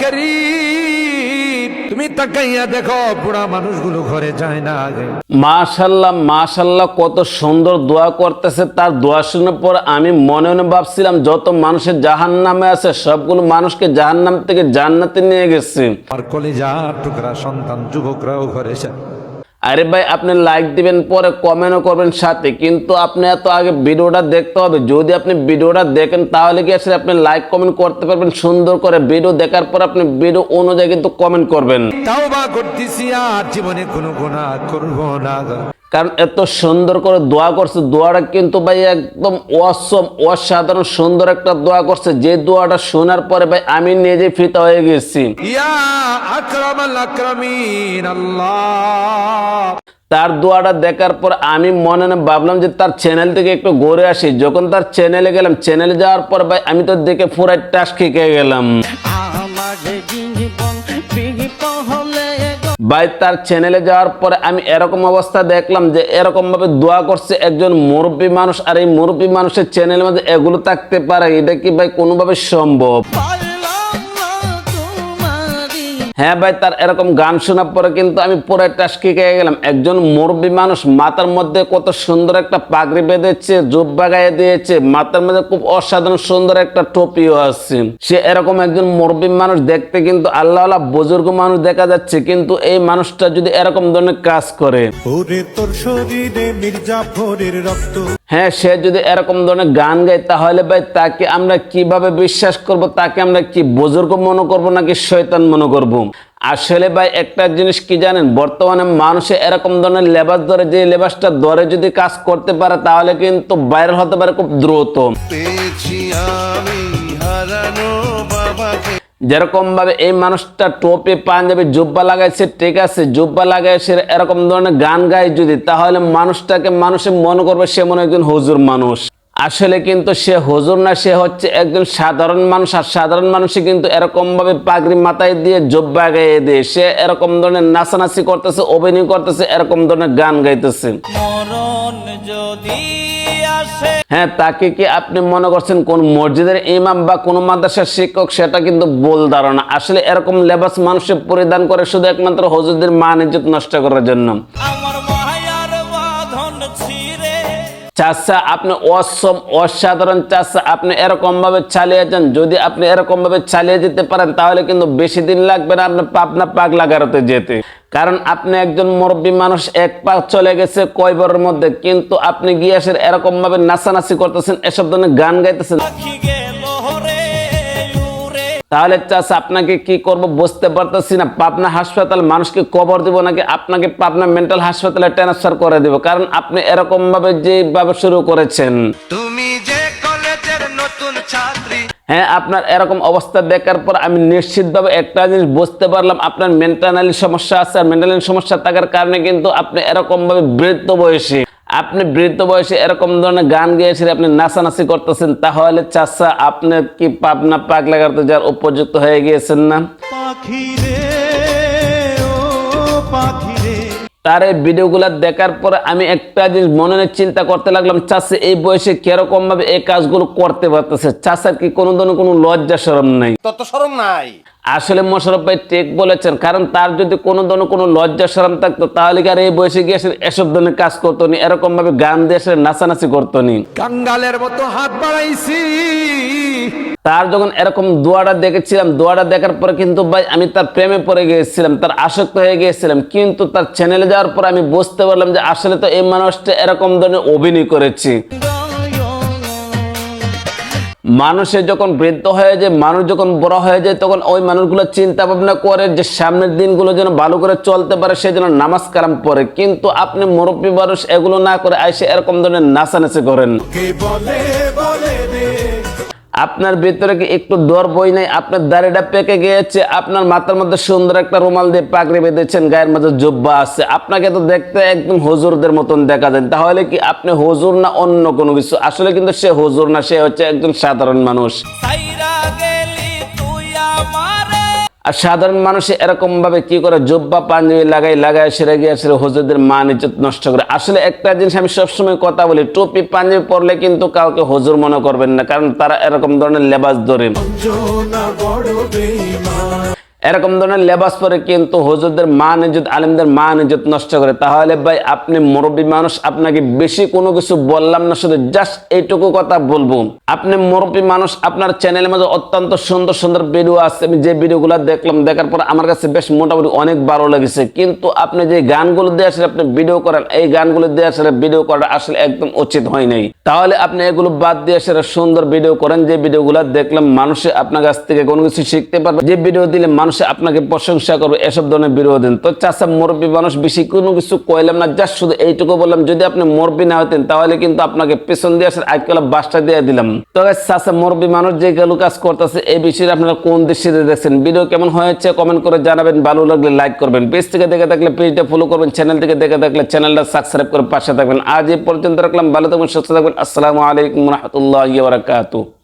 করিম তুমি তাকাইয়া দেখো বুড়া মানুষগুলো ঘরে যায় না মাশাল্লাহ মাশাল্লাহ কত সুন্দর দোয়া করতেছে। তার দোয়া শোনার পর আমি মনে মনে ভাবছিলাম যত মানুষের জাহান নামে আছে সবগুলো মানুষকে জাহান নাম থেকে জান্নাতে নিয়ে গেছে। আর কলেজা টুকরা সন্তান যুবকরাও ঘরে আরে ভাই, আপনি লাইক দিবেন, পরে কমেন্টও করবেন সাথে। কিন্তু আপনি এত আগে ভিডিওটা দেখতে হবে। যদি আপনি ভিডিওটা দেখেন, তাহলে কি আসলে আপনি লাইক কমেন্ট করতে পারবেন? সুন্দর করে ভিডিও দেখার পর আপনি ভিডিও অনুযায়ী কিন্তু কমেন্ট করবেন। তাও বা করতেছি আর জীবনে কোনো গুণা করব না কারণ এত সুন্দর করে দোয়া করছে। দোয়াটা কিন্তু ভাই একদম অসম অসাধারণ সুন্দর একটা দোয়া করছে। যে দোয়াটা শোনার পরে ভাই আমি নিজে ফিতা হয়ে গেছি। তার দোয়াটা দেখার পর আমি মনে মনে ভাবলাম যে তার চ্যানেল থেকে একটু ঘুরে আসি। যখন তার চ্যানেলে গেলাম চ্যানেলে যাওয়ার পর ভাই আমি তো দেখে পুরাই টাস খেয়ে গেলাম। আমার ভাই, তার চ্যানেলে যাওয়ার পরে আমি এরকম অবস্থা দেখলাম যে এরকমভাবে দোয়া করছে একজন মুরব্বী মানুষ আর এই মুরব্বী মানুষের চ্যানেলের মধ্যে এগুলো থাকতে পারে। এটা কি ভাই কোনোভাবে সম্ভব? হ্যাঁ ভাই, তার এরকম গান শোনার পরে কিন্তু আমি পুরো টাস্কি খেয়ে গেলাম। একজন মুরব্বী মানুষ মাথার মধ্যে কত সুন্দর একটা পাগড়ি বেঁধেছে, জুব্বা গায়ে দিয়েছে, মাথার মধ্যে খুব অসাধারণ সুন্দর একটা টপিও আসছে সে এরকম একজন মুরব্বী মানুষ দেখতে কিন্তু আল্লাহ আল্লাহ বুজুর্গ মানুষ দেখা যাচ্ছে, কিন্তু এই মানুষটা যদি এরকম ধরনের কাজ করে। তোর শরীরে মির্জাফরের রক্ত হ্যাঁ সে যদি এরকম ধরনের গান গায়, তাহলে ভাই তাকে আমরা কীভাবে বিশ্বাস করব, তাকে আমরা কি বুজুর্গ মনে করব নাকি শয়তান মনে করব? আসলে ভাই একটা জিনিস কি জানেন, বর্তমানে মানুষে এরকম ধরনের লেবাস ধরে, যে লেবাসটা ধরে যদি কাজ করতে পারে, তাহলে কিন্তু ভাইরাল হতে পারে খুব দ্রুত। পেয়েছি আমি হারানো বাবাকে। যেরকম ভাবে এই মানুষটা টোপে পাঞ্জাবি জুব্বা লাগাইছে, ঠিক আছে, জুব্বা লাগাই সে এরকম ধরনের গান গায় যদি, তাহলে মানুষটাকে মানুষে মনে করবে সে মনে একজন হুজুর মানুষ। আসলে কিন্তু সে হুজুর না, সে হচ্ছে একজন সাধারণ মানুষ, আর সাধারণ মানুষই কিন্তু এরকম ভাবে পাগড়ি মাথায় দিয়ে জব্বা গাইয়ে দিয়ে। সে এরকম ধরনের নাচানাচি করতেছে, অভিনয় করতেছে, এরকম ধরনের গান গাইতেছে। যদি হ্যাঁ তাকে কি আপনি মনে করছেন কোন মসজিদের ইমাম বা কোন মাদ্রাসার শিক্ষক? সেটা কিন্তু বল ধারণা। আসলে এরকম লেবাস মানুষের পরিধান করে শুধু একমাত্র হজুরদের মান ইজ্জত নষ্ট করার জন্য। আমার চাষা আপনি অসম, অসাধারণ চাষা আপনি এরকমভাবে চালিয়ে যান। যদি আপনি এরকমভাবে চালিয়ে যেতে পারেন, তাহলে কিন্তু বেশি দিন লাগবে না আপনার পাবনা পাগলা লাগাতে যেতে। কারণ আপনি একজন মুরব্বী মানুষ, এক পাক চলে গেছে কয়বরের মধ্যে, কিন্তু আপনি গিয়াসের এরকম ভাবে নাচানাচি করতেছেন, এসব ধরনের গান গাইতেছেন। তাহলে চাষ আপনাকে কি করব বুঝতে পারতেছি না। পাবনা হাসপাতাল মানুষকে কবর দিব নাকি আপনাকে পাবনা মেন্টাল হাসপাতালে ট্রান্সফার করে দিব? কারণ আপনি এরকম ভাবে যেভাবে শুরু করেছেন। তুমি যে কলেজের নতুন ছাত্রী। হ্যাঁ আপনার এরকম অবস্থা দেখার পর আমি নিশ্চিতভাবে একটা জিনিস বুঝতে পারলাম আপনার মেন্টালি সমস্যা আছে। আর মেন্টালি সমস্যা থাকার কারণে কিন্তু আপনি এরকম ভাবে বৃদ্ধ বয়সী। আপনি বৃদ্ধ বয়সে এরকম ধরনের গান গেয়েছেন আপনি নাচানাচি করতেছেন তাহলে চাষা আপনি কি পাবনা পাগলা করতে যার উপযুক্ত হয়ে গিয়েছেন না? তার এই ভিডিওগুলো দেখার পরে আমি একটা জিনিস মনে মনে চিন্তা করতে লাগলাম চাষে এই বয়সে কীরকম ভাবে এই কাজগুলো করতে পারতেছে? চাষার কি কোনো ধরনের কোনো লজ্জা সরম নাই? তত সরম নাই। আসলে মোশারফ ভাই ঠিক বলেছেন কারণ তার যদি কোনো ধরনের কোনো লজ্জা সরম থাকতো তাহলে আর এই বয়সে গিয়ে সে এসব ধরনের কাজ করতো নি? এরকম ভাবে গান দিয়ে সে নাচানাচি করতো নি। কাঙ্গালের মতো হাত বাড়াইছি। তার যখন এরকম দোয়াটা দেখেছিলাম দোয়াটা দেখার পরে কিন্তু ভাই আমি তার প্রেমে পড়ে গিয়েছিলাম তার আসক্ত হয়ে গিয়েছিলাম। কিন্তু তার চ্যানেলে যাওয়ার পর আমি বুঝতে পারলাম যে আসলে তো এই মানুষটা এরকম ধরনের অভিনয় করেছি। মানুষের যখন বৃদ্ধ হয়ে যায়, মানুষ যখন বড় হয়ে যায়, তখন ওই মানুষগুলো চিন্তা ভাবনা করে যে সামনের দিনগুলো যেন ভালো করে চলতে পারে, সেই জন্য নামাজ কারাম পড়ে। কিন্তু আপনি মুরব্বী মানুষ এগুলো না করে আইসে এরকম ধরনের নাচানাচি করেন। বলে বলে আপনার ভেতরে কি একটু দর বই নাই? আপনার দাড়িটা পেকে গিয়েছে, আপনার মাথার মধ্যে সুন্দর একটা রুমাল দিয়ে পাগড়ি বেঁধেছেন, গায়ের মধ্যে জব্বা আছে। আপনাকে তো দেখতে একদম হজুরদের মতন দেখা যায়। তাহলে কি আপনি হজুর না অন্য কোনো কিছু? আসলে কিন্তু সে হজুর না, সে হচ্ছে একজন সাধারণ মানুষ। আমারে আর সাধারণ মানুষে এরকমভাবে কি করে জব্বা পাঞ্জাবি লাগাই লাগাই সেরে গিয়ে সেরে হজরতদের মান ইজ্জত নষ্ট করে। আসলে একটা জিনিস আমি সবসময় কথা বলি, টুপি, পাঞ্জাবি পরলে কিন্তু কাউকে হজুর মনে করবেন না, কারণ তারা এরকম ধরনের লেবাস ধরে। এরকম ধরনের লেবাস পরে কিন্তু হুজুরদের মান ইজ্জত, আলেমদের মান ইজ্জত নষ্ট করে। তাহলে ভাই আপনি মুরব্বী মানুষ, আপনাকে বেশি কোনো কিছু বললাম না, শুধু জাস্ট এইটুকু কথা বলব। আপনি মুরব্বী মানুষ, আপনার চ্যানেলের মধ্যে অত্যন্ত সুন্দর সুন্দর ভিডিও আছে। আমি যে ভিডিওগুলো দেখলাম, দেখার পর আমার কাছে বেশ মোটামুটি অনেক ভালো লেগেছে। কিন্তু আপনি যে গানগুলো দিয়ে আসলে আপনি ভিডিও করেন এই গানগুলো দিয়ে আসলে ভিডিও করা আসলে একদম উচিত হয় নাই। তাহলে আপনি এগুলো বাদ দিয়ে আসলে সুন্দর ভিডিও করেন। যে ভিডিওগুলো দেখলাম, মানুষে আপনার কাছ থেকে কোনো কিছু শিখতে পারবে। যে ভিডিও দিলে মানুষে আপনাকে প্রশংসা করবে, এসব ধরনের দিন তো চাষা মুরব্বী মানুষ বেশি কোনো কিছু কইলাম না, জাস্ট শুধু এইটুকু বললাম, যদি আপনি মুরব্বী না হতেন, তাহলে কিন্তু আপনাকে পেছন দিয়ে আসার আজকাল বাসটা দিয়ে দিলাম। তো চাষা মুরব্বী মানুষ যে গেলু কাজ করতেছে, এই বিষয়ে আপনারা কোন দৃষ্টিতে দেখছেন? ভিডিও কেমন হয়েছে কমেন্ট করে জানাবেন। ভালো লাগলে লাইক করবেন। পেজ থেকে দেখে থাকলে পেজটা ফলো করবেন। চ্যানেল থেকে দেখে থাকলে চ্যানেলটা সাবস্ক্রাইব করে পাশে থাকবেন। আজ এই পর্যন্ত রাখলাম। ভালো থাকবেন, সুস্থ থাকবেন। আসসালামু আলাইকুম রহমতুল্লাহ বারাকাতুহ।